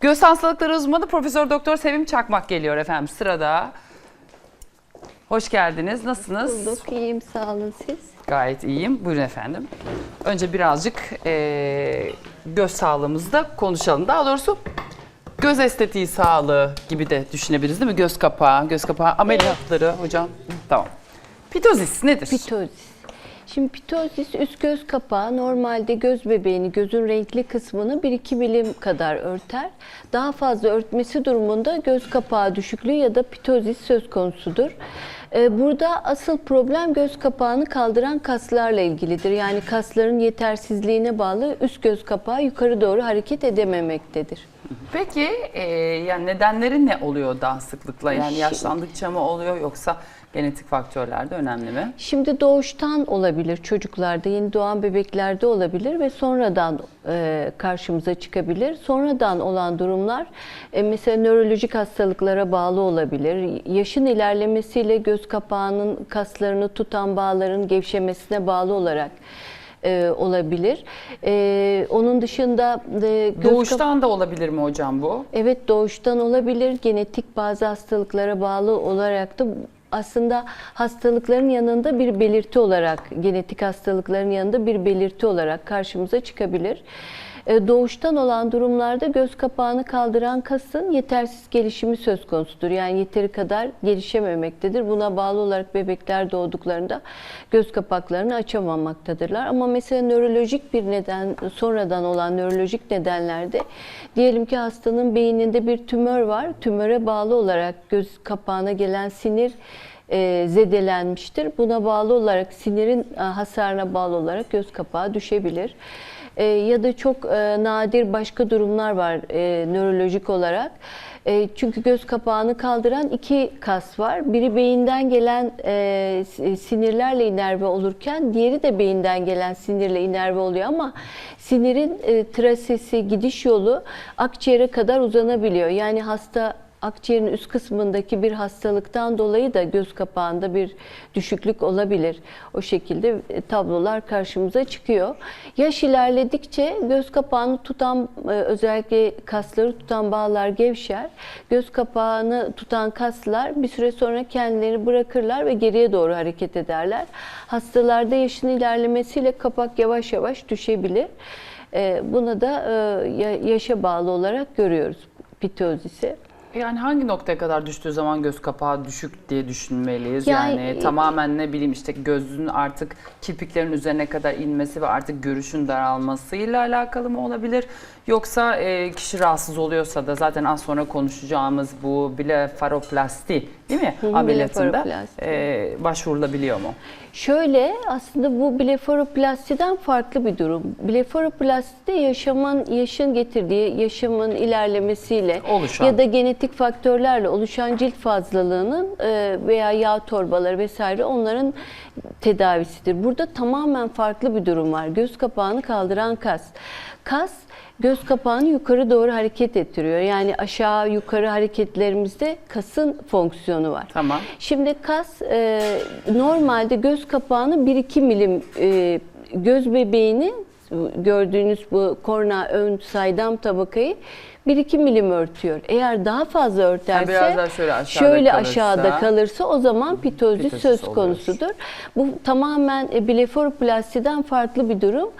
Göz hastalıkları uzmanı Profesör Doktor Sevim Çakmak geliyor efendim sırada. Hoş geldiniz. Nasılsınız? Bulduk, iyiyim sağ olun siz. Gayet iyiyim. Buyurun efendim. Önce birazcık eee, göz sağlığımızda konuşalım. Daha doğrusu göz estetiği sağlığı gibi de düşünebiliriz değil mi? Göz kapağı, göz kapağı ameliyatları hocam. Tamam. Pitozis nedir? Pitozis. Şimdi pitozis üst göz kapağı normalde göz bebeğini, gözün renkli kısmını 1-2 milim kadar örter. Daha fazla örtmesi durumunda göz kapağı düşüklüğü ya da pitozis söz konusudur. Ee, Burada asıl problem göz kapağını kaldıran kaslarla ilgilidir. Yani kasların yetersizliğine bağlı üst göz kapağı yukarı doğru hareket edememektedir. Peki eee, yani nedenleri ne oluyor daha sıklıkla? Yani yaşlandıkça mı oluyor yoksa genetik faktörler de önemli mi? Şimdi doğuştan olabilir çocuklarda, yeni doğan bebeklerde olabilir ve sonradan e, karşımıza çıkabilir. Sonradan olan durumlar e, mesela nörolojik hastalıklara bağlı olabilir. Yaşın ilerlemesiyle göz kapağının kaslarını tutan bağların gevşemesine bağlı olarak e, olabilir. E, onun dışında e, göz Doğuştan da olabilir mi hocam bu? Evet doğuştan olabilir. Genetik bazı hastalıklara bağlı olarak da aslında hastalıkların yanında bir belirti olarak, genetik hastalıkların yanında bir belirti olarak karşımıza çıkabilir. Ee, Doğuştan olan durumlarda göz kapağını kaldıran kasın yetersiz gelişimi söz konusudur. Yani yeteri kadar gelişememektedir. Buna bağlı olarak bebekler doğduklarında göz kapaklarını açamamaktadırlar. Ama mesela nörolojik bir neden, sonradan olan nörolojik nedenlerde diyelim ki hastanın beyninde bir tümör var. Tümöre bağlı olarak göz kapağına gelen sinir e, zedelenmiştir. Buna bağlı olarak sinirin e, hasarına bağlı olarak göz kapağı düşebilir. E, ya da çok e, nadir başka durumlar var e, nörolojik olarak. Çünkü göz kapağını kaldıran iki kas var. Biri beyinden gelen sinirlerle inerve olurken diğeri de beyinden gelen sinirle inerve oluyor ama sinirin trasesi, gidiş yolu akciğere kadar uzanabiliyor. Yani hasta akciğerin üst kısmındaki bir hastalıktan dolayı da göz kapağında bir düşüklük olabilir. O şekilde e, tablolar karşımıza çıkıyor. Yaş ilerledikçe göz kapağını tutan e, özellikle kasları tutan bağlar gevşer. Göz kapağını tutan kaslar bir süre sonra kendilerini bırakırlar ve geriye doğru hareket ederler. Hastalarda yaşın ilerlemesiyle kapak yavaş yavaş düşebilir. E, Buna da ya- yaşa bağlı olarak görüyoruz pitozisi. Yani hangi noktaya kadar düştüğü zaman göz kapağı düşük diye düşünmeliyiz? Yani, Yani- tamamen ne bileyim işte gözün artık kirpiklerin üzerine kadar inmesi ve artık görüşün daralmasıyla alakalı mı olabilir? Yoksa e, kişi rahatsız oluyorsa da zaten az sonra konuşacağımız bu blefaroplasti değil mi ameliyatında e, başvurulabiliyor mu? Şöyle aslında bu blefaroplastiden farklı bir durum. Blefaroplastide yaşamın yaşın getirdiği yaşamın ilerlemesiyle Oluşan. ya da genetik faktörlerle oluşan cilt fazlalığının e, veya yağ torbaları vesaire onların tedavisidir. Burada tamamen farklı bir durum var. Göz kapağını kaldıran kas. Kas göz kapağını yukarı doğru hareket ettiriyor. Yani aşağı yukarı hareketlerimizde kasın fonksiyonu var. Tamam. Şimdi kas e, normalde göz kapağını 1-2 milim e, göz bebeğini gördüğünüz bu korna ön saydam tabakayı 1-2 milim örtüyor. Eğer daha fazla örterse biraz daha şöyle aşağıda şöyle kalırsa- aşağıda kalırsa o zaman pitozis Pitozis söz oluyor. konusudur. Bu tamamen e, blefaroplastiden farklı bir durum.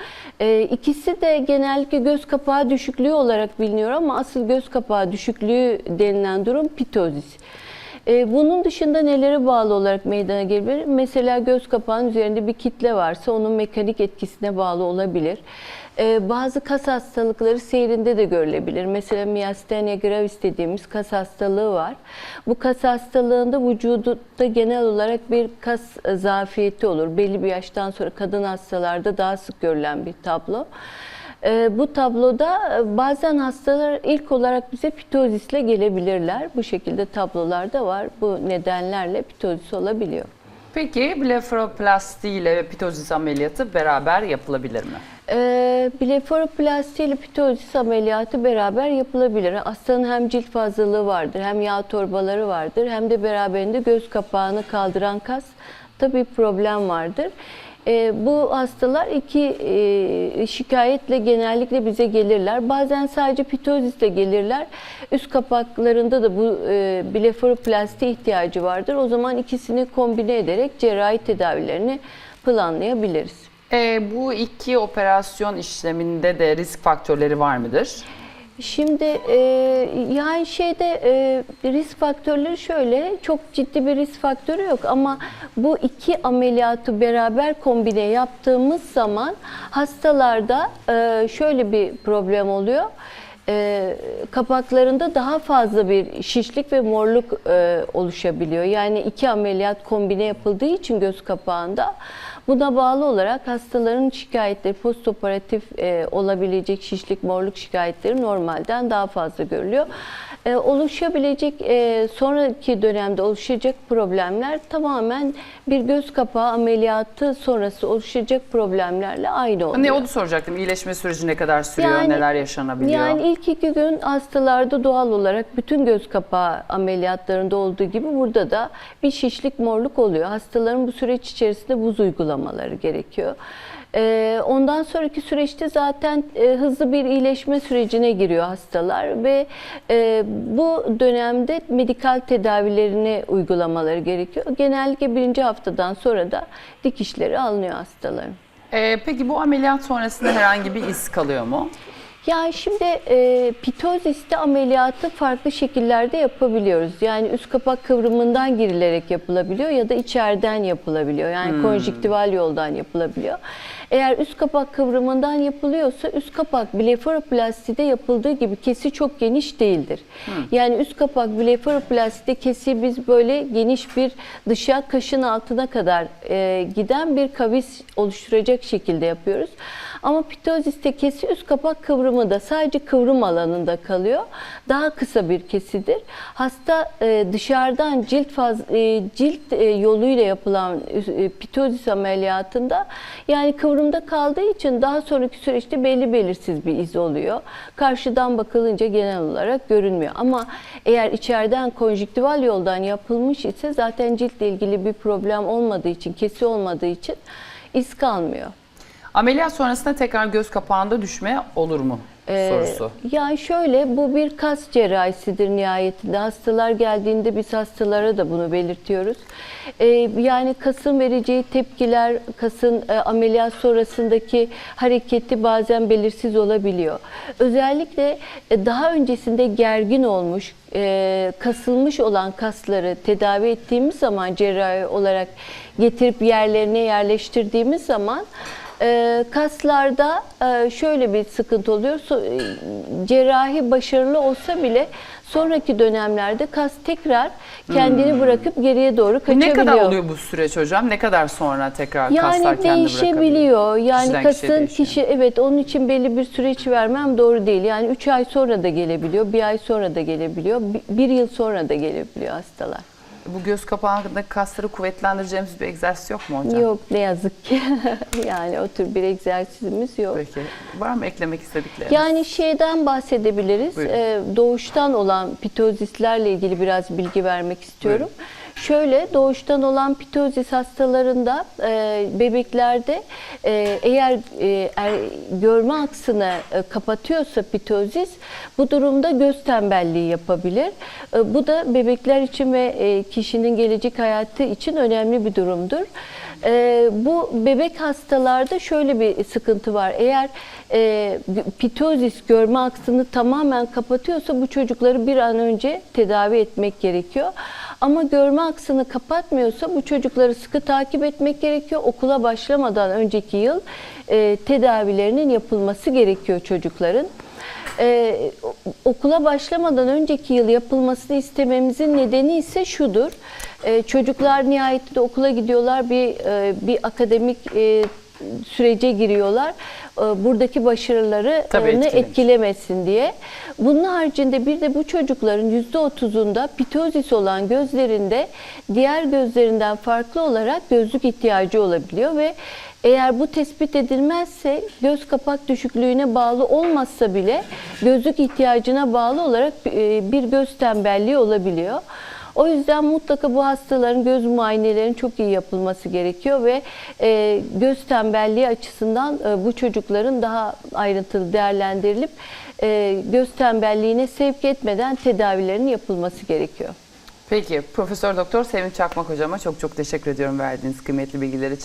E, ikisi de genellikle göz kapağı düşüklüğü olarak biliniyor ama asıl göz kapağı düşüklüğü denilen durum pitozis. E, bunun dışında nelere bağlı olarak meydana gelebilir? Mesela göz kapağının üzerinde bir kitle varsa onun mekanik etkisine bağlı olabilir. E, bazı kas hastalıkları seyrinde de görülebilir. Mesela miastenia gravis dediğimiz kas hastalığı var. Bu kas hastalığında vücudunda genel olarak bir kas zafiyeti olur. Belli bir yaştan sonra kadın hastalarda daha sık görülen bir tablo. Ee, bu tabloda e, bazen hastalar ilk olarak bize pitozisle gelebilirler. Bu şekilde tablolar da var. Bu nedenlerle pitozis olabiliyor. Peki blefaroplasti ile pitozis ameliyatı beraber yapılabilir mi? Ee, blefaroplasti ile pitozis ameliyatı beraber yapılabilir. Hastanın hem cilt fazlalığı vardır, hem yağ torbaları vardır, hem de beraberinde göz kapağını kaldıran kas tabii problem vardır. E, bu hastalar iki e, şikayetle genellikle bize gelirler. Bazen sadece pitozisle gelirler. Üst kapaklarında da bu e, blefaroplasti ihtiyacı vardır. O zaman ikisini kombine ederek cerrahi tedavilerini planlayabiliriz. Ee, bu iki operasyon işleminde de risk faktörleri var mıdır? Şimdi e, yani şeyde e, risk faktörleri şöyle çok ciddi bir risk faktörü yok ama bu iki ameliyatı beraber kombine yaptığımız zaman hastalarda e, şöyle bir problem oluyor. E, kapaklarında daha fazla bir şişlik ve morluk e, oluşabiliyor. Yani iki ameliyat kombine yapıldığı için göz kapağında Buna bağlı olarak hastaların şikayetleri, postoperatif e, olabilecek şişlik, morluk şikayetleri normalden daha fazla görülüyor. E, oluşabilecek, e, sonraki dönemde oluşacak problemler tamamen bir göz kapağı ameliyatı sonrası oluşacak problemlerle aynı oluyor. Ne onu soracaktım. İyileşme süreci ne kadar sürüyor, Yani- neler yaşanabiliyor? Yani ilk iki gün hastalarda doğal olarak bütün göz kapağı ameliyatlarında olduğu gibi burada da bir şişlik morluk oluyor. Hastaların bu süreç içerisinde buz uygulamaları gerekiyor. Ee, Ondan sonraki süreçte zaten e, hızlı bir iyileşme sürecine giriyor hastalar ve e, bu dönemde medikal tedavilerini uygulamaları gerekiyor. Genellikle birinci haftadan sonra da dikişleri alınıyor hastaların. Ee, peki bu ameliyat sonrasında herhangi bir iz kalıyor mu? Yani şimdi e, pitoziste ameliyatı farklı şekillerde yapabiliyoruz. Yani üst kapak kıvrımından girilerek yapılabiliyor ya da içeriden yapılabiliyor. Yani konjüktival yoldan yapılabiliyor. Eğer üst kapak kıvrımından yapılıyorsa üst kapak blefaroplastide yapıldığı gibi kesi çok geniş değildir. Yani üst kapak blefaroplastide kesi biz böyle geniş bir dışa kaşın altına kadar e, giden bir kavis oluşturacak şekilde yapıyoruz. Ama pitoziste kesi üst kapak kıvrımı da sadece kıvrım alanında kalıyor. Daha kısa bir kesidir. Hasta e, dışarıdan cilt faz, e, cilt e, yoluyla yapılan e, pitozis ameliyatında yani kıvrımda kaldığı için daha sonraki süreçte belli belirsiz bir iz oluyor. Karşıdan bakılınca genel olarak görünmüyor. Ama eğer içeriden konjüktival yoldan yapılmış ise zaten ciltle ilgili bir problem olmadığı için, kesi olmadığı için iz kalmıyor. Ameliyat sonrasında tekrar göz kapağında düşme olur mu? Ee, Sorusu. Yani şöyle bu bir kas cerrahisidir nihayetinde. Hastalar geldiğinde biz hastalara da bunu belirtiyoruz. Ee, yani kasın vereceği tepkiler, kasın e, ameliyat sonrasındaki hareketi bazen belirsiz olabiliyor. Özellikle e, daha öncesinde gergin olmuş, e, kasılmış olan kasları tedavi ettiğimiz zaman cerrahi olarak getirip yerlerine yerleştirdiğimiz zaman e, kaslarda e, şöyle bir sıkıntı oluyor. So- e, cerrahi başarılı olsa bile sonraki dönemlerde kas tekrar kendini bırakıp geriye doğru kaçabiliyor. ne kadar oluyor bu süreç hocam? Ne kadar sonra tekrar kaslar Yani kendini bırakabiliyor? değişebiliyor. Yani Kişiden kasın kişi evet onun için belli bir süreç vermem doğru değil. Yani 3 ay sonra da gelebiliyor, bir ay sonra da gelebiliyor, bi- bir yıl sonra da gelebiliyor hastalar. Bu göz kapağındaki kasları kuvvetlendireceğimiz bir egzersiz yok mu hocam? Yok ne yazık ki. yani o tür bir egzersizimiz yok. Peki. Var mı eklemek istedikleriniz? Yani şeyden bahsedebiliriz. Buyurun. Ee, doğuştan olan pitozislerle ilgili biraz bilgi vermek istiyorum. Şöyle doğuştan olan pitozis hastalarında e, bebeklerde e, eğer e, er- görme aksını e, kapatıyorsa pitozis bu durumda göz tembelliği yapabilir. E, bu da bebekler için ve e, kişinin gelecek hayatı için önemli bir durumdur. E, bu bebek hastalarda şöyle bir sıkıntı var. Eğer e, pitozis görme aksını tamamen kapatıyorsa bu çocukları bir an önce tedavi etmek gerekiyor. Ama görme aksını kapatmıyorsa bu çocukları sıkı takip etmek gerekiyor. Okula başlamadan önceki yıl e, tedavilerinin yapılması gerekiyor çocukların. O- okula başlamadan önceki yıl yapılmasını istememizin nedeni ise şudur. Ee, çocuklar nihayetinde okula gidiyorlar, bir e, bir akademik e, sürece giriyorlar. Ee, buradaki başarıları e, etkilenir. etkilemesin diye. Bunun haricinde bir de bu çocukların %30'unda pitozis olan gözlerinde diğer gözlerinden farklı olarak gözlük ihtiyacı olabiliyor ve eğer bu tespit edilmezse göz kapak düşüklüğüne bağlı olmazsa bile gözlük ihtiyacına bağlı olarak e, bir göz tembelliği olabiliyor. O yüzden mutlaka bu hastaların göz muayenelerinin çok iyi yapılması gerekiyor ve e, göz tembelliği açısından e, bu çocukların daha ayrıntılı değerlendirilip e, göz tembelliğine sevk etmeden tedavilerinin yapılması gerekiyor. Peki Profesör Doktor Sevin Çakmak hocama çok çok teşekkür ediyorum verdiğiniz kıymetli bilgiler için.